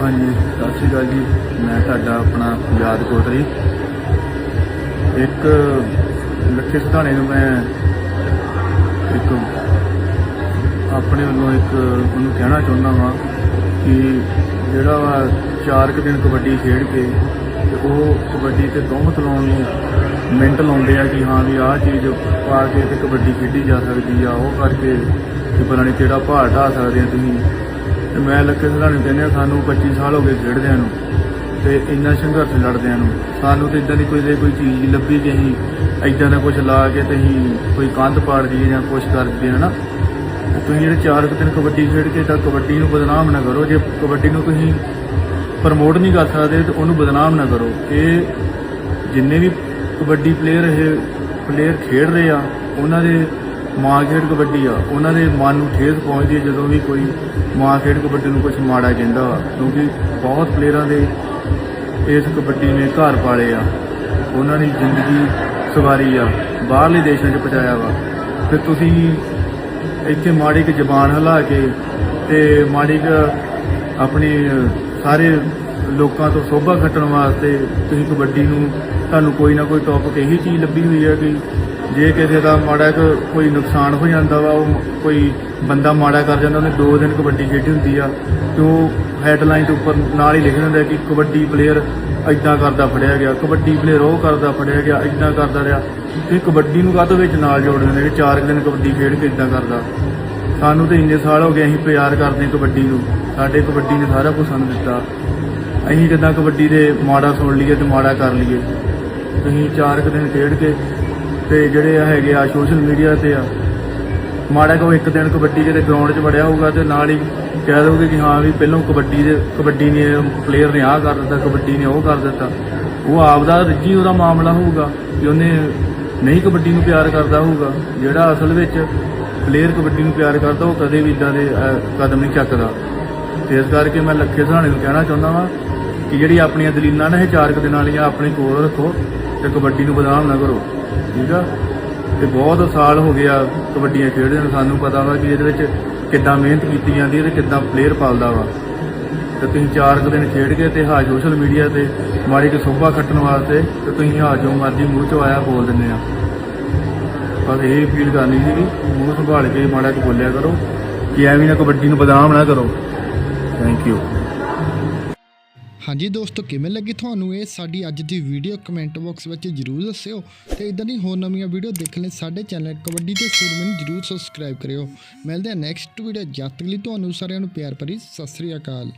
ਹਾਂਜੀ, ਸਤਿ ਸ਼੍ਰੀ ਅਕਾਲ ਜੀ। ਮੈਂ ਤੁਹਾਡਾ ਆਪਣਾ ਯਾਦ ਕੋਟਰੀ ਇੱਕ ਲੱਖੇ ਸਧਾਣੇ ਨੂੰ ਮੈਂ ਇੱਕ ਆਪਣੇ ਵੱਲੋਂ ਇੱਕ ਉਹਨੂੰ ਕਹਿਣਾ ਚਾਹੁੰਦਾ ਹਾਂ ਕਿ ਜਿਹੜਾ ਵਾ ਚਾਰ ਕੁ ਦਿਨ ਕਬੱਡੀ ਖੇਡ ਕੇ ਤੇ ਉਹ ਕਬੱਡੀ ਤੇ ਤੋਹਮਤ ਲਾਉਣ ਨੂੰ ਮਿੰਟ ਲਾਉਂਦੇ ਆ ਕਿ ਹਾਂ ਵੀ ਆਹ ਚੀਜ਼ ਪਾ ਕੇ ਤੇ ਕਬੱਡੀ ਖੇਡੀ ਜਾ ਸਕਦੀ ਆ, ਉਹ ਕਰਕੇ ਕਿ ਪਤਾ ਨਹੀਂ ਕਿਹੜਾ ਭਾਰ ਢਾ ਸਕਦੇ ਆ ਤੁਸੀਂ। ਤੇ ਮੈਂ ਲੱਖੇ ਸਧਾਣੇ ਕਹਿੰਦੇ ਆ ਸਾਨੂੰ 25 ਸਾਲ ਹੋ ਗਏ ਖੇਡਦਿਆਂ ਨੂੰ ਤੇ ਇੰਨਾ ਸੰਘਰਸ਼ ਲੜਦਿਆਂ ਨੂੰ। ਸਾਨੂੰ ਤੇ ਇਦਾਂ ਦੀ ਕੋਈ ਜੇ ਕੋਈ ਚੀਜ਼ ਲੱਭੀ ਕਿ ਅਸੀਂ ਇਦਾਂ ਦਾ ਕੁਝ ਲਾ ਕੇ ਤੇ ਅਸੀਂ ਕੋਈ ਕੰਧ ਪਾੜ ਦਈਏ ਜਾਂ ਕੁਝ ਕਰ ਦਈਏ, ਹਨਾ? ਤੇ ਤੁਸੀਂ ਜਿਹੜੇ ਚਾਰ ਕੁ ਦਿਨ ਕਬੱਡੀ ਖੇਡ ਕੇ ਤਾਂ ਕਬੱਡੀ ਨੂੰ ਬਦਨਾਮ ਨਾ ਕਰੋ। ਜੇ ਕਬੱਡੀ ਨੂੰ ਤੁਸੀਂ ਪ੍ਰਮੋਟ ਨਹੀਂ ਕਰ ਸਕਦੇ ਤੇ ਉਹਨੂੰ ਬਦਨਾਮ ਨਾ ਕਰੋ ਇਹ ਜਿੰਨੇ ਵੀ ਕਬੱਡੀ ਪਲੇਅਰ ਇਹ ਪਲੇਅਰ ਖੇਡ ਰਹੇ ਆ, ਉਹਨਾਂ ਦੇ ਮਾਂ ਖੇਡ ਕਬੱਡੀ ਆ, ਉਹਨਾਂ ਦੇ ਮਨ ਨੂੰ ਠੇਸ ਪਹੁੰਚਦੀ ਹੈ ਜਦੋਂ ਵੀ ਕੋਈ ਮਾਂ ਖੇਡ ਕਬੱਡੀ ਨੂੰ ਕੁਝ ਮਾੜਾ ਕਹਿੰਦਾ ਵਾ, ਕਿਉਂਕਿ ਬਹੁਤ ਪਲੇਅਰਾਂ ਦੇ ਇਸ ਕਬੱਡੀ ਨੇ ਘਰ ਪਾਲੇ ਆ, ਉਹਨਾਂ ਦੀ ਜ਼ਿੰਦਗੀ ਸਵਾਰੀ ਆ, ਬਾਹਰਲੇ ਦੇਸ਼ਾਂ 'ਚ ਪਹੁੰਚਾਇਆ ਵਾ। ਤੇ ਤੁਸੀਂ ਇੱਥੇ ਮਾੜੀ ਕੁ ਜ਼ਬਾਨ ਹਿਲਾ ਕੇ ਤੇ ਮਾੜੀ ਕੁ ਆਪਣੀ ਸਾਰੇ ਲੋਕਾਂ ਤੋਂ ਸੋਭਾ ਖੱਟਣ ਵਾਸਤੇ ਤੁਸੀਂ ਕਬੱਡੀ ਨੂੰ ਤੁਹਾਨੂੰ ਕੋਈ ਨਾ ਕੋਈ ਟੌਪਿਕ ਇਹੀ ਚੀਜ਼ ਲੱਭੀ ਹੋਈ ਹੈ ਕਿ ਜੇ ਕਿਸੇ ਦਾ ਮਾੜਾ ਕੁ ਕੋਈ ਨੁਕਸਾਨ ਹੋ ਜਾਂਦਾ ਵਾ, ਉਹ ਕੋਈ ਬੰਦਾ ਮਾੜਾ ਕਰ ਜਾਂਦਾ, ਉਹਨੇ ਦੋ ਦਿਨ ਕਬੱਡੀ ਖੇਡੀ ਹੁੰਦੀ ਆ, ਤੇ ਉਹ ਹੈਡਲਾਈਨ ਦੇ ਉੱਪਰ ਨਾਲ ਹੀ ਲਿਖ ਦਿੰਦਾ ਕਿ ਕਬੱਡੀ ਪਲੇਅਰ ਐਦਾਂ ਕਰਦਾ ਫੜਿਆ ਗਿਆ, ਕਬੱਡੀ ਪਲੇਅਰ ਉਹ ਕਰਦਾ ਫੜਿਆ ਗਿਆ ਐਦਾਂ ਕਰਦਾ ਰਿਹਾ। ਤੇ ਕਬੱਡੀ ਨੂੰ ਕਾਹਤੋਂ ਵਿੱਚ ਨਾਲ ਜੋੜ ਦਿੰਦੇ ਕਿ ਚਾਰ ਕੁ ਦਿਨ ਕਬੱਡੀ ਖੇਡ ਕੇ ਐਦਾਂ ਕਰਦਾ। ਸਾਨੂੰ ਤੇ ਇੰਨੇ ਸਾਲ ਹੋ ਗਏ ਅਸੀਂ ਪਿਆਰ ਕਰਦੇ ਹਾਂ ਕਬੱਡੀ ਨੂੰ। ਸਾਡੇ ਕਬੱਡੀ ਨੇ ਸਾਰਾ ਕੁਝ ਸਾਨੂੰ ਦਿੱਤਾ। ਅਸੀਂ ਜਿੱਦਾਂ ਕਬੱਡੀ ਦੇ ਮਾੜਾ ਸੁਣ ਲਈਏ ਤੇ ਮਾੜਾ ਕਰ ਲਈਏ। ਤੁਸੀਂ ਚਾਰ ਕੁ ਦਿਨ ਖੇਡ ਕੇ ਤੇ ਜਿਹੜੇ ਆ ਹੈਗੇ ਆ ਸੋਸ਼ਲ ਮੀਡੀਆ ਤੇ ਆ, ਮਾੜਾ ਕੋ ਇੱਕ ਦਿਨ ਕਬੱਡੀ ਦੇ ਗਰਾਊਂਡ 'ਚ ਵੜਿਆ ਹੋਊਗਾ ਤੇ ਨਾਲ ਹੀ ਕਹਿ ਦੋਗੇ ਕਿ ਹਾਂ ਵੀ ਪਹਿਲਾਂ ਕਬੱਡੀ ਦੇ, ਕਬੱਡੀ ਨੇ ਪਲੇਅਰ ਨੇ ਆਹ ਕਰ ਦਿੱਤਾ, ਕਬੱਡੀ ਨੇ ਉਹ ਕਰ ਦਿੱਤਾ। ਉਹ ਆਪ ਦਾ ਰੱਜੀ ਉਹਦਾ ਮਾਮਲਾ ਹੋਊਗਾ ਕਿ ਉਹਨੇ ਨਹੀਂ ਕਬੱਡੀ ਨੂੰ ਪਿਆਰ ਕਰਦਾ ਹੋਊਗਾ। ਜਿਹੜਾ ਅਸਲ ਵਿੱਚ ਪਲੇਅਰ ਕਬੱਡੀ ਨੂੰ ਪਿਆਰ ਕਰਦਾ ਉਹ ਕਦੇ ਵੀ ਇਦਾਂ ਦੇ ਕਦਮ ਨਹੀਂ ਚੱਕਦਾ। ਤੇ ਇਸ ਕਰਕੇ ਮੈਂ ਲੱਖੇ ਸਹਾਣੇ ਨੂੰ ਕਹਿਣਾ ਚਾਹੁੰਦਾ ਵਾਂ ਕਿ ਜਿਹੜੀ ਆਪਣੀਆਂ ਦਲੀਲਾਂ ਨੇ ਇਹ ਚਾਰਕ ਦੇ ਨਾਲ ਜਾਂ ਆਪਣੇ ਕੋਲ ਰੱਖੋ। ਤੇ ਕਬੱਡੀ ਨੂੰ ਬਦਨਾਮ ਨਾ ਕਰੋ, ਠੀਕ ਆ? ਤੇ ਬਹੁਤ ਸਾਲ ਹੋ ਗਿਆ ਕਬੱਡੀਆਂ ਖੇਡਦੇ ਨੂੰ, ਸਾਨੂੰ ਪਤਾ ਵਾ ਕਿ ਇਹਦੇ ਵਿੱਚ ਕਿੱਦਾਂ ਮਿਹਨਤ ਕੀਤੀ ਜਾਂਦੀ ਹੈ ਤੇ ਕਿੱਦਾਂ ਪਲੇਅਰ ਪਾਲਦਾ ਵਾ। ਤੇ ਤੁਸੀਂ ਚਾਰ ਕੁ ਦਿਨ ਖੇਡ ਕੇ ਤੇ ਹਾਂ ਸੋਸ਼ਲ ਮੀਡੀਆ ਤੇ ਮਾੜੀ ਕੁ ਸੋਭਾ ਖੱਟਣ ਵਾਸਤੇ ਤੇ ਤੁਸੀਂ ਹਾਂ ਜੋ ਮਰਜ਼ੀ ਮੂੰਹ ਚੋਂ ਆਇਆ ਬੋਲ ਦਿੰਦੇ ਆ। ਬਸ ਇਹ ਅਪੀਲ ਕਰਨੀ ਸੀ ਮੂੰਹ ਸੰਭਾਲ ਕੇ ਮਾੜਾ ਕੁ ਬੋਲਿਆ ਕਰੋ ਕਿ ਐਵੇਂ ਨਾ ਕਬੱਡੀ ਨੂੰ ਬਦਨਾਮ ਨਾ ਕਰੋ। ਥੈਂਕ ਯੂ ਹਾਂਜੀ ਦੋਸਤੋ, ਕਿਵੇਂ ਲੱਗੀ ਤੁਹਾਨੂੰ ਇਹ ਸਾਡੀ ਅੱਜ ਦੀ ਵੀਡੀਓ ਕਮੈਂਟ ਬਾਕਸ ਵਿੱਚ ਜਰੂਰ ਦੱਸਿਓ ਤੇ ਇਦਾਂ ਦੀ ਹੋਰ ਨਵੀਆਂ ਵੀਡੀਓ ਦੇਖਣ ਲਈ ਸਾਡੇ ਚੈਨਲ ਕਬੱਡੀ ਤੇ ਸੂਰਮੇ ਨੂੰ ਜਰੂਰ ਸਬਸਕ੍ਰਾਈਬ ਕਰਿਓ। ਮਿਲਦੇ ਹਾਂ ਨੈਕਸਟ ਵੀਡੀਓ ਜਦ ਤੱਕ ਲਈ ਤੁਹਾਨੂੰ ਸਾਰਿਆਂ ਨੂੰ ਪਿਆਰ ਭਰੀ, ਸਤਿ ਸ੍ਰੀ ਅਕਾਲ।